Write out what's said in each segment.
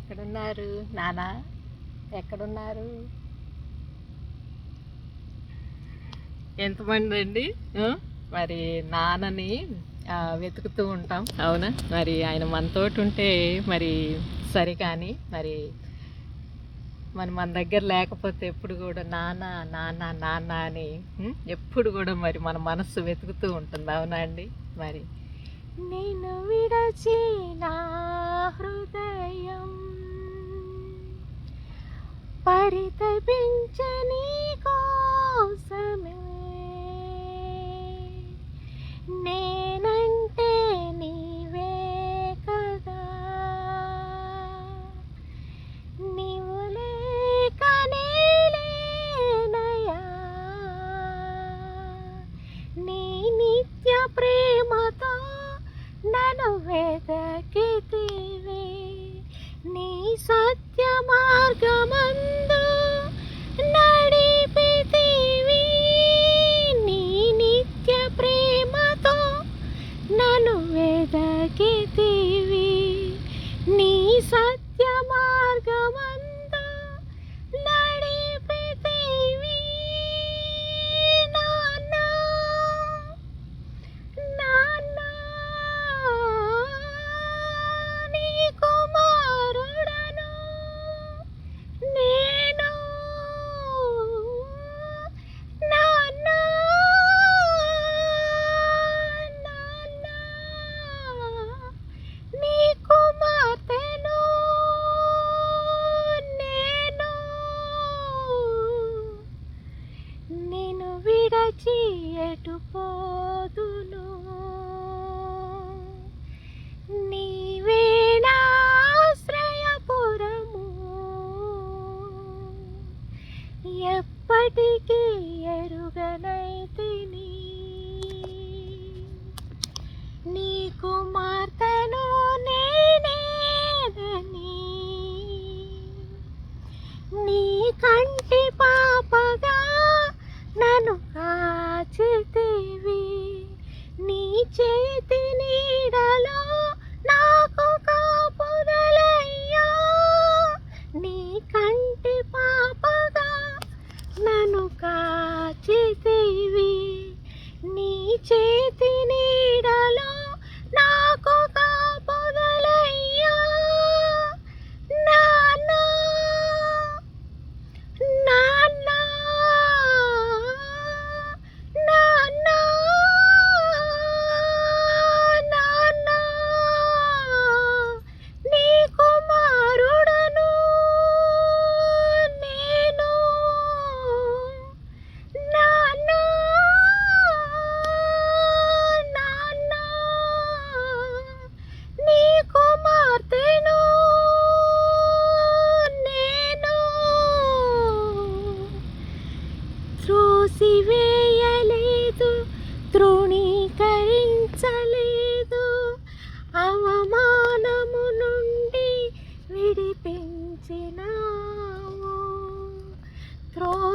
ఎక్కడున్నారు? నానా ఎక్కడున్నారు? ఎంతమంది అండి? మరి నాన్నని వెతుకుతూ ఉంటాం. అవునా? మరి ఆయన మనతోటి ఉంటే మరి సరే కానీ మరి మరి మన దగ్గర లేకపోతే ఎప్పుడు కూడా నాన్న నాన్న నాన్న అని? ఎప్పుడు కూడా మరి మన మనస్సు వెతుకుతూ ఉంటుంది. అవునా అండి? మరి నేను విడచి నా హృదయం పరితపించని కోసమే నేనంటే నీవే కదా. నీవు లేక నేలేనయా నీ నిత్య ప్రేమతో నన్ను వెదకితివి నీ సత్య మార్గమందు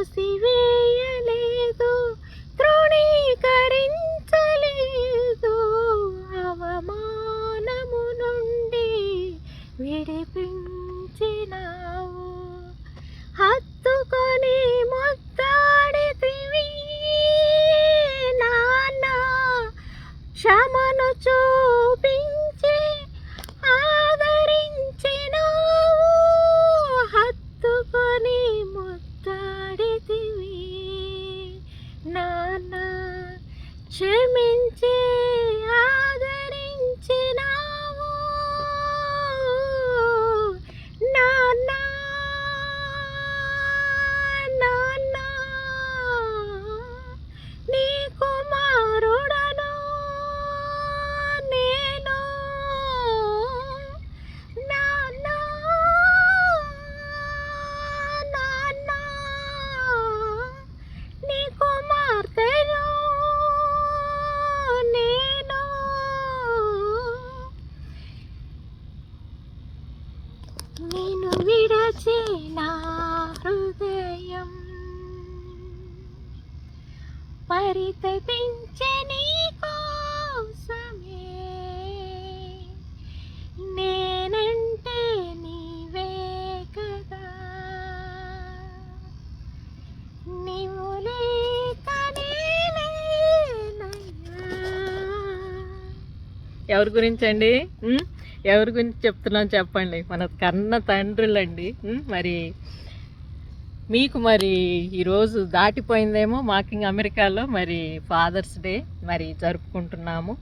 see me. 实名制。ఎవరి గురించి అండి ఎవరి గురించి చెప్తున్నాం చెప్పండి. మన కన్న తండ్రులండి. మరి మీకు మరి ఈరోజు దాటిపోయిందేమో మాకింగ్ అమెరికాలో మరి ఫాదర్స్ డే మరి జరుపుకుంటున్నాము.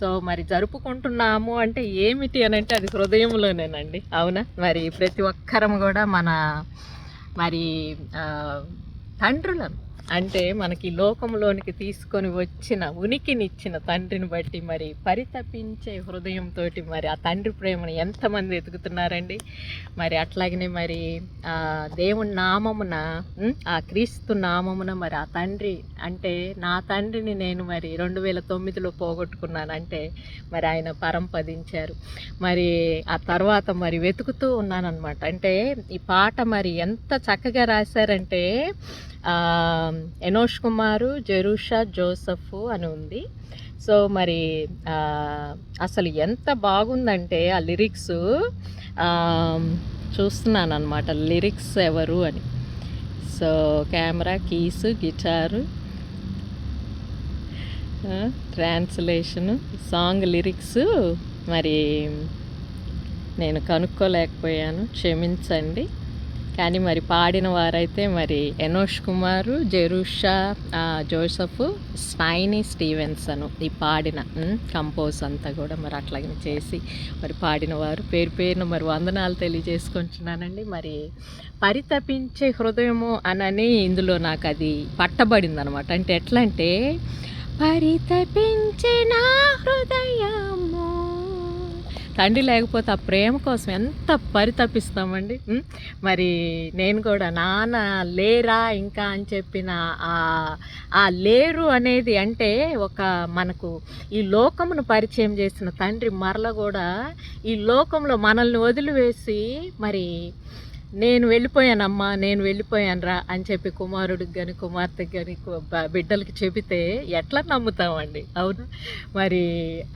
సో మరి జరుపుకుంటున్నాము అంటే ఏమిటి అని అంటే అది హృదయంలోనేనండి అవునా? మరి ప్రతి ఒక్కరం కూడా మన మరి తండ్రులను అంటే మనకి లోకంలోనికి తీసుకొని వచ్చిన ఉనికినిచ్చిన తండ్రిని బట్టి మరి పరితపించే హృదయంతో మరి ఆ తండ్రి ప్రేమను ఎంతమంది ఎదుగుతున్నారండి? మరి అట్లాగనే మరి ఆ దేవుని నామమున ఆ క్రీస్తు నామమున మరి ఆ తండ్రి అంటే నా తండ్రిని నేను మరి రెండు వేల తొమ్మిదిలో పోగొట్టుకున్నాను అంటే మరి ఆయన పరంపదించారు మరి ఆ తర్వాత మరి వెతుకుతూ ఉన్నానన్నమాట. అంటే ఈ పాట మరి ఎంత చక్కగా రాశారంటే ఎనోష్ కుమారు జెరూషా జోసఫ్ అని ఉంది. సో మరి అసలు ఎంత బాగుందంటే ఆ లిరిక్స్ చూస్తున్నాను అనమాట లిరిక్స్ ఎవరు అని. So camera keys guitar translation song lyrics మరి నేను కనుక్కోలేకపోయాను. క్షమించండి. కానీ మరి పాడిన వారైతే మరి Enosh Kumar Jerusha Joseph Stainy Stevenson ఈ పాడిన కంపోజ్ అంతా కూడా మరి అట్లాగే చేసి మరి పాడిన వారు. పేరు పేరున మరి వందనాలు తెలియజేసుకుంటున్నానండి. మరి పరితపించే హృదయము అనని ఇందులో నాకు అది పట్టబడింది అనమాట అంటే ఎట్లా అంటే పరితపించిన హృదయము తండ్రి లేకపోతే ఆ ప్రేమ కోసం ఎంత పరితపిస్తామండి? మరి నేను కూడా నాన్న లేరా ఇంకా? అని చెప్పిన ఆ ఆ లేరు అనేది అంటే ఒక మనకు ఈ లోకమును పరిచయం చేసిన తండ్రి మరల కూడా ఈ లోకంలో మనల్ని వదిలివేసి మరి నేను వెళ్ళిపోయానమ్మా నేను వెళ్ళిపోయానురా అని చెప్పి కుమారుడికి కానీ కుమార్తెకి కానీ బిడ్డలకి చెబితే ఎట్లా నమ్ముతామండి? అవును. మరి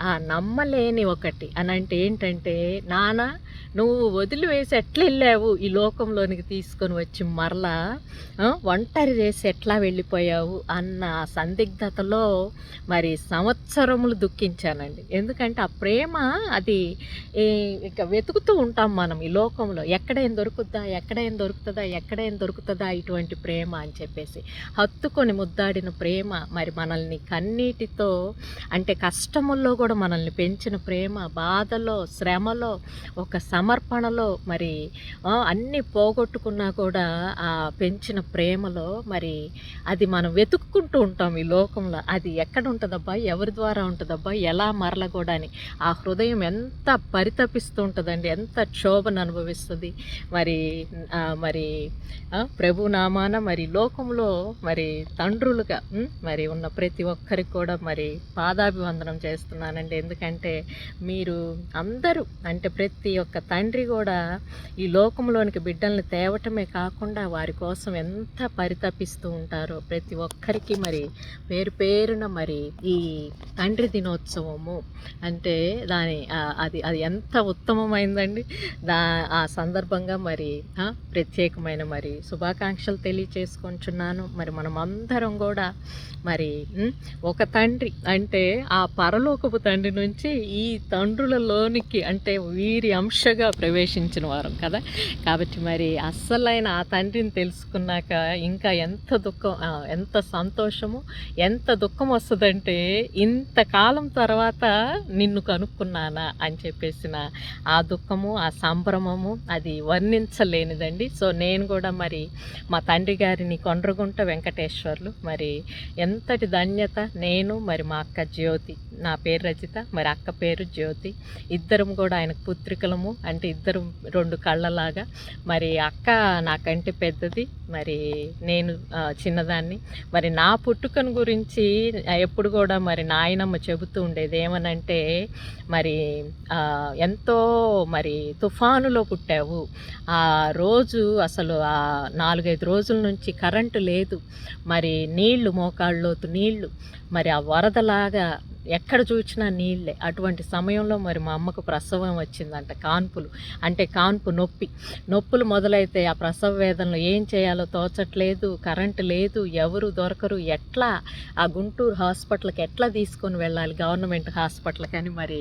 ఆ నమ్మలేని ఒకటి అని అంటే ఏంటంటే నాన్న నువ్వు వదిలివేసి ఎట్లా వెళ్ళావు ఈ లోకంలోనికి తీసుకొని వచ్చి మరలా ఒంటరి చేసి ఎట్లా వెళ్ళిపోయావు? అన్న సందిగ్ధతలో మరి సంవత్సరములు దుఃఖించానండి. ఎందుకంటే ఆ ప్రేమ అది ఇక వెతుకుతూ ఉంటాం మనం ఈ లోకంలో. ఎక్కడేం దొరుకుద్దా? ఎక్కడైనా దొరుకుతుందా ఎక్కడైనా దొరుకుతుందా ఇటువంటి ప్రేమ అని చెప్పేసి హత్తుకొని ముద్దాడిన ప్రేమ మరి మనల్ని కన్నీటితో అంటే కష్టముల్లో కూడా మనల్ని పెంచిన ప్రేమ బాధలో శ్రమలో ఒక సమర్పణలో మరి అన్నీ పోగొట్టుకున్నా కూడా ఆ పెంచిన ప్రేమలో మరి అది మనం వెతుక్కుంటూ ఉంటాం ఈ లోకంలో. అది ఎక్కడ ఉంటుందబ్బా? ఎవరి ద్వారా ఉంటుందబ్బా? ఎలా మరలకూడని ఆ హృదయం ఎంత పరితపిస్తూ ఉంటుందండి ఎంత క్షోభను అనుభవిస్తుంది. మరి మరి ప్రభు నామాన మరి లోకంలో మరి తండ్రులుగా మరి ఉన్న ప్రతి ఒక్కరికి కూడా మరి పాదాభివందనం చేస్తున్నానండి. ఎందుకంటే మీరు అందరూ అంటే ప్రతి ఒక్క తండ్రి కూడా ఈ లోకంలోనికి బిడ్డల్ని తేవటమే కాకుండా వారి కోసం ఎంత పరితపిస్తూ ఉంటారో ప్రతి ఒక్కరికి మరి పేరు పేరున మరి ఈ తండ్రి దినోత్సవము అంటే దాని అది అది ఎంత ఉత్తమమైందండి. దా ఆ సందర్భంగా మరి ప్రత్యేకమైన మరి శుభాకాంక్షలు తెలియచేసుకుంటున్నాను. మరి మనం అందరం కూడా మరి ఒక తండ్రి అంటే ఆ పరలోకపు తండ్రి నుంచి ఈ తండ్రులలోనికి అంటే వీరి అంశగా ప్రవేశించిన వారం కదా. కాబట్టి మరి అస్సలైన ఆ తండ్రిని తెలుసుకున్నాక ఇంకా ఎంత దుఃఖం ఎంత సంతోషము ఎంత దుఃఖం వస్తుందంటే ఇంతకాలం తర్వాత నిన్ను కనుక్కున్నానా అని చెప్పేసిన ఆ దుఃఖము ఆ సంభ్రమము అది లేనిదండి. సో నేను కూడా మరి మా తండ్రి గారిని కొండ్రగుంట వెంకటేశ్వర్లు. మరి ఎంతటి ధన్యత నేను మరి మా అక్క జ్యోతి నా పేరు రచిత మరి అక్క పేరు జ్యోతి. ఇద్దరం కూడా ఆయనకు పుత్రికలము. అంటే ఇద్దరు రెండు కళ్ళలాగా. మరి అక్క నాకంటే పెద్దది. మరి నేను చిన్నదాన్ని. మరి నా పుట్టుకను గురించి ఎప్పుడు కూడా మరి నాయనమ్మ చెబుతూ ఉండేది ఏమనంటే మరి ఎంతో మరి తుఫానులో పుట్టావు. ఆ రోజు అసలు ఆ నాలుగైదు రోజుల నుంచి కరెంటు లేదు. మరి నీళ్ళు మోకాళ్ళలోతు నీళ్ళు మరి ఆ వరదలాగా ఎక్కడ చూసినా నీళ్ళే. అటువంటి సమయంలో మరి మా అమ్మకు ప్రసవం వచ్చిందంట కాన్పులు. అంటే కాన్పు నొప్పి. నొప్పులు మొదలైతే ఆ ప్రసవ వేదనలో ఏం చేయాలో తోచట్లేదు కరెంటు లేదు ఎవరు దొరకరు ఎట్లా ఆ గుంటూరు హాస్పిటల్కి ఎట్లా తీసుకొని వెళ్ళాలి గవర్నమెంట్ హాస్పిటల్కి అని మరి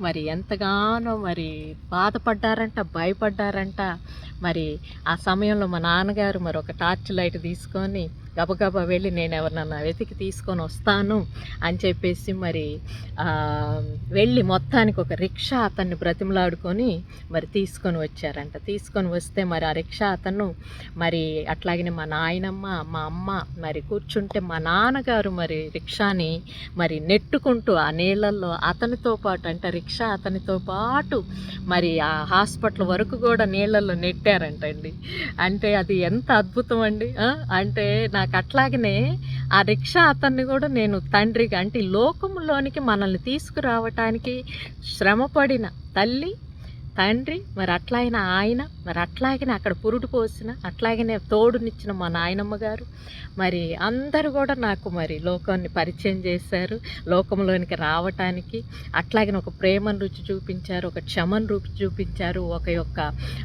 మరి ఎంతగానో మరి బాధపడ్డారంట భయపడ్డారంట. మరి ఆ సమయంలో మా నాన్నగారు మరి ఒక టార్చ్ లైట్ తీసుకొని గబగబా వెళ్ళి నేను ఎవరినన్నా వెతికి తీసుకొని వస్తాను అని చెప్పేసి మరి వెళ్ళి మొత్తానికి ఒక రిక్షా అతన్ని బ్రతిమలాడుకొని మరి తీసుకొని వచ్చారంట. తీసుకొని వస్తే మరి ఆ రిక్షా అతను మరి అట్లాగనే మా నాయనమ్మ మా అమ్మ మరి కూర్చుంటే మా నాన్నగారు మరి రిక్షాని మరి నెట్టుకుంటూ ఆ నీళ్ళల్లో అతనితో పాటు అంటే రిక్షా అతనితో పాటు మరి ఆ హాస్పిటల్ వరకు కూడా నీళ్ళల్లో నెట్టారంటండి అంటే అది ఎంత అద్భుతం అండి. అంటే నాకు అట్లాగనే ఆ రిక్షా అతన్ని కూడా నేను తండ్రిగా అంటే లోకంలోనికి మనల్ని తీసుకురావటానికి శ్రమపడిన తల్లి తండ్రి మరి అట్లాగిన ఆయన మరి అట్లాగనే అక్కడ పురుడు పోసిన అట్లాగనే తోడునిచ్చిన మా నాయనమ్మ గారు. మరి అందరూ కూడా నాకు మరి లోకాన్ని పరిచయం చేశారు లోకంలోనికి రావటానికి. అట్లాగనే ఒక ప్రేమను రుచి చూపించారు ఒక క్షమను రుచి చూపించారు ఒక యొక్క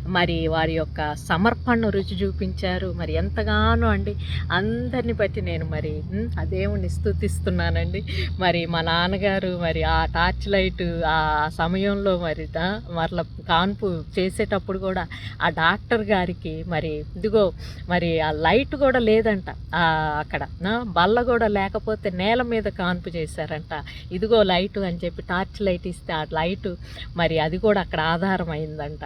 మరి వారి యొక్క సమర్పణను రుచి చూపించారు. మరి ఎంతగానో అండి అందరిని బట్టి నేను మరి ఉమ్, ఆ దేవుణ్ణి స్థుతిస్తున్నానండి మరి మా నాన్నగారు మరి ఆ టార్చ్ లైట్ ఆ సమయంలో మరి దా- మరల కాన్పు చేసేటప్పుడు కూడా ఆ డాక్టర్ గారికి మరి ఇదిగో మరి ఆ లైట్ కూడా లేదంట. అక్కడ బల్ల కూడా లేకపోతే నేల మీద కాన్పు చేశారంట. ఇదిగో లైట్ అని చెప్పి టార్చ్ లైట్ ఇస్తే ఆ లైట్ మరి అది కూడా అక్కడ ఆధారం అయిందంట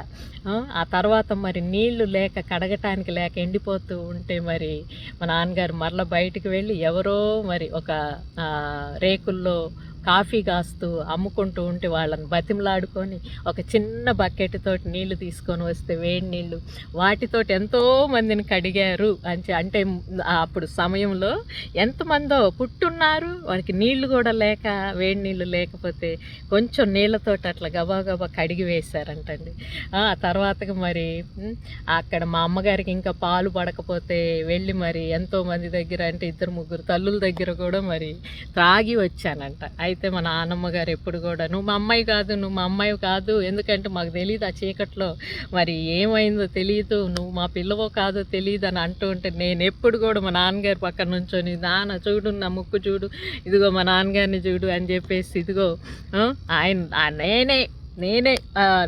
ఆ, తర్వాత మరి నీళ్ళు లేక కడగటానికి లేక ఎండిపోతూ ఉంటే మరి మా నాన్నగారు మరల బయటికి వెళ్ళి ఎవరో మరి ఒక రేకుల్లో కాఫీ కాస్తూ అమ్ముకుంటూ ఉంటే వాళ్ళని బతిమలాడుకొని ఒక చిన్న బకెట్ తోటి నీళ్ళు తీసుకొని వస్తే వేడి నీళ్ళు వాటితోటి ఎంతో మందిని కడిగారు అని అంటే అప్పుడు సమయంలో ఎంతమందో పుట్టున్నారు వారికి నీళ్ళు కూడా లేక వేడి నీళ్ళు లేకపోతే కొంచెం నీళ్ళతోటి అట్లా గబా గబా కడిగి వేశారంటండి. ఆ తర్వాతకి మరి అక్కడ మా అమ్మగారికి ఇంకా పాలు పడకపోతే వెళ్ళి మరి ఎంతో మంది దగ్గర అంటే ఇద్దరు ముగ్గురు తల్లుల దగ్గర కూడా మరి త్రాగి వచ్చానంట. అయితే మా నాన్నమ్మ గారు ఎప్పుడు కూడా నువ్వు మా అమ్మాయి కాదు నువ్వు మా అమ్మాయి కాదు ఎందుకంటే మాకు తెలియదు ఆ చీకట్లో. మరి ఏమైందో తెలియదు నువ్వు మా పిల్లవో కాదో తెలియదు అని అంటూ ఉంటే నేను ఎప్పుడు కూడా మా నాన్నగారి పక్కన నుంచొని నాన్న చూడు నా ముక్కు చూడు ఇదిగో మా నాన్నగారిని చూడు అని చెప్పేసి ఇదిగో ఆయన నేనే నేనే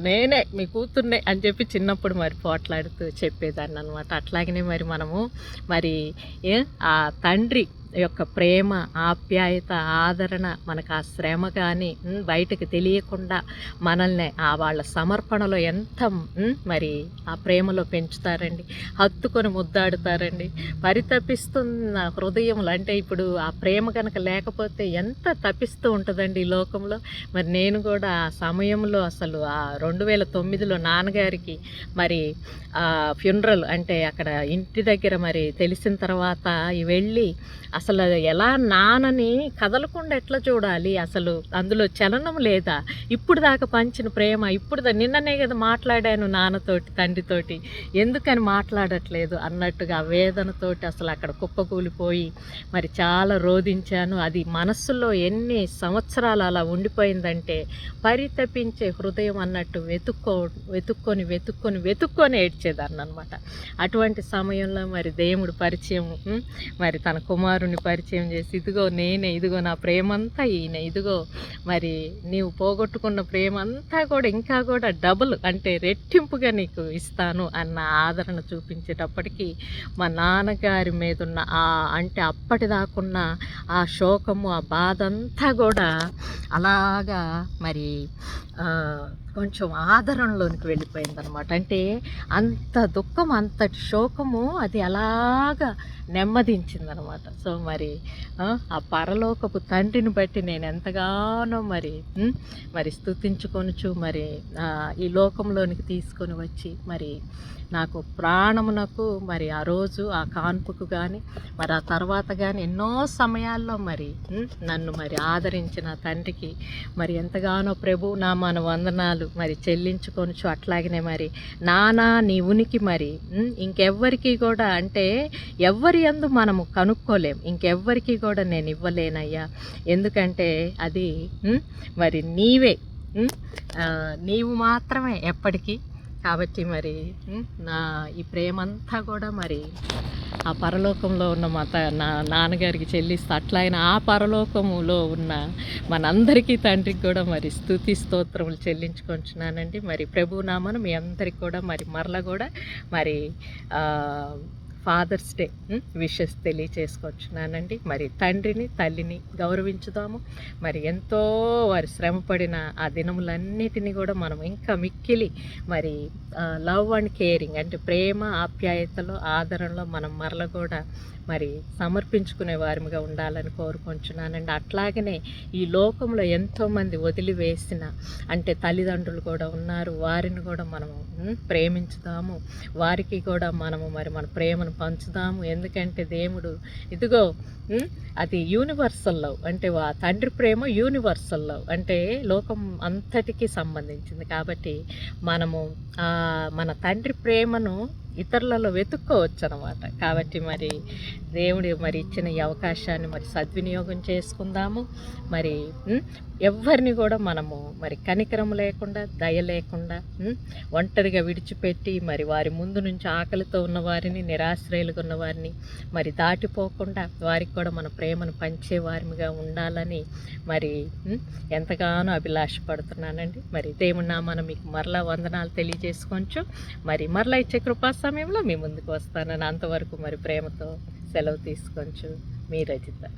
నేనే మీ కూతుర్నే అని చెప్పి చిన్నప్పుడు మరి పోట్లాడుతూ చెప్పేదాన్ని అనమాట అట్లాగనే మరి మనము మరి ఏ ఆ తండ్రి యొక్క ప్రేమ ఆప్యాయత ఆదరణ మనకు ఆ శ్రమ కానీ బయటకు తెలియకుండా మనల్ని ఆ వాళ్ళ సమర్పణలో ఎంత మరి ఆ ప్రేమలో పెంచుతారండి. హత్తుకొని ముద్దాడుతారండి. పరితపిస్తున్న హృదయములు అంటే ఇప్పుడు ఆ ప్రేమ కనుక లేకపోతే ఎంత తపిస్తూ ఉంటుందండి ఈ లోకంలో. మరి నేను కూడా ఆ సమయంలో అసలు ఆ రెండు వేల తొమ్మిదిలో నాన్నగారికి మరి ఫ్యూనరల్ అంటే అక్కడ ఇంటి దగ్గర మరి తెలిసిన తర్వాత వెళ్ళి అసలు ఎలా నాన్నని కదలకుండా ఎట్లా చూడాలి? అసలు అందులో చలనం లేదా? ఇప్పుడు దాకా పంచిన ప్రేమ ఇప్పుడు నిన్ననే కదా మాట్లాడాను నాన్నతోటి తండ్రితోటి. ఎందుకని మాట్లాడట్లేదు? అన్నట్టుగా వేదనతోటి అసలు అక్కడ కుప్పకూలిపోయి మరి చాలా రోధించాను. అది మనస్సులో ఎన్ని సంవత్సరాలు అలా ఉండిపోయిందంటే పరితపించే హృదయం అన్నట్టు వెతుక్కో వెతుక్కొని వెతుక్కొని వెతుక్కొని ఏడ్చేదాన్ని అనమాట అటువంటి సమయంలో మరి దేవుడు పరిచయం మరి తన కుమారుని పరిచయం చేసి ఇదిగో నేనే ఇదిగో నా ప్రేమంతా ఈయన ఇదిగో మరి నీవు పోగొట్టుకున్న ప్రేమ అంతా కూడా ఇంకా కూడా డబుల్ అంటే రెట్టింపుగా నీకు ఇస్తాను అన్న ఆదరణ చూపించేటప్పటికీ మా నాన్నగారి మీద ఉన్న ఆ అంటే అప్పటిదాకున్న ఆ శోకము ఆ బాధ అంతా కూడా అలాగా మరి కొంచెం ఆదరణలోనికి వెళ్ళిపోయింది అనమాట అంటే అంత దుఃఖం అంతటి శోకము అది అలాగా నెమ్మదించింది అనమాట సో మరి ఆ, పరలోకపు తండ్రిని బట్టి నేను ఎంతగానో మరి మరి స్థుతించుకొనుచు మరి ఈ లోకంలోనికి తీసుకొని వచ్చి మరి నాకు ప్రాణమునకు మరి ఆ రోజు ఆ కాన్పుకు కానీ మరి ఆ తర్వాత కానీ ఎన్నో సమయాల్లో మరి నన్ను మరి ఆదరించిన తండ్రికి మరి ఎంతగానో ప్రభు నా మన వందనాలు మరి చెల్లించుకొనుచు అట్లాగనే మరి నానా నీ ఉనికి మరి ఇంకెవ్వరికి కూడా అంటే ఎవ్వరి ఎందు మనము కనుక్కోలేం. ఇంకెవ్వరికి కూడా నేను ఇవ్వలేనయ్యా. ఎందుకంటే అది మరి నీవే నీవు మాత్రమే ఎప్పటికీ కాబట్టి మరి నా ఈ ప్రేమంతా కూడా మరి ఆ పరలోకంలో ఉన్న మా త నా నాన్నగారికి చెల్లిస్తూ అట్లా ఆయన ఆ పరలోకములో ఉన్న మనందరికీ తండ్రికి కూడా మరి స్థుతి స్తోత్రములు చెల్లించుకుంటున్నానండి మరి ప్రభు నామను మీ అందరికి కూడా మరి మరల కూడా మరి ఫాదర్స్ డే విషెస్ తెలియచేసుకొచ్చున్నానండి మరి తండ్రిని తల్లిని గౌరవించుదాము. మరి ఎంతో వారి శ్రమపడిన ఆ దినములన్నిటినీ కూడా మనం ఇంకా మిక్కిలి మరి లవ్ అండ్ కేరింగ్ అంటే ప్రేమ ఆప్యాయతలో ఆదరణలో మనం మరల కూడా మరి సమర్పించుకునే వారిగా ఉండాలని కోరుకుంటున్నానండి. అట్లాగనే ఈ లోకంలో ఎంతోమంది వదిలివేసిన అంటే తల్లిదండ్రులు కూడా ఉన్నారు. వారిని కూడా మనము ప్రేమించుదాము. వారికి కూడా మనము మరి మన ప్రేమను పంచుదాము. ఎందుకంటే దేవుడు ఇదిగో అది యూనివర్సల్ లవ్. అంటే వా తండ్రి ప్రేమ యూనివర్సల్ లవ్. అంటే లోకం అంతటికి సంబంధించింది. కాబట్టి మనము మన తండ్రి ప్రేమను ఇతరులలో వెతుక్కోవచ్చు అనమాట కాబట్టి మరి దేవుడు మరి ఇచ్చిన ఈ అవకాశాన్ని మరి సద్వినియోగం చేసుకుందాము. మరి ఎవరిని ఎవ్వరిని కూడా మనము మరి కనికరం లేకుండా దయ లేకుండా ఒంటరిగా విడిచిపెట్టి మరి వారి ముందు నుంచి ఆకలితో ఉన్న వారిని నిరాశ్రయులుగా ఉన్న వారిని మరి దాటిపోకుండా వారికి కూడా మన ప్రేమను పంచే వారిగా ఉండాలని మరి ఎంతగానో అభిలాషపడుతున్నానండి. మరి దేవుడి నామాన మీకు మరలా వందనాలు తెలియజేసుకోవచ్చు మరి మరలా ఇచ్చే కృపాస సమయంలో మీ ముందుకు వస్తానని అంతవరకు మరి ప్రేమతో సెలవు తీసుకొంచు మీ రచిత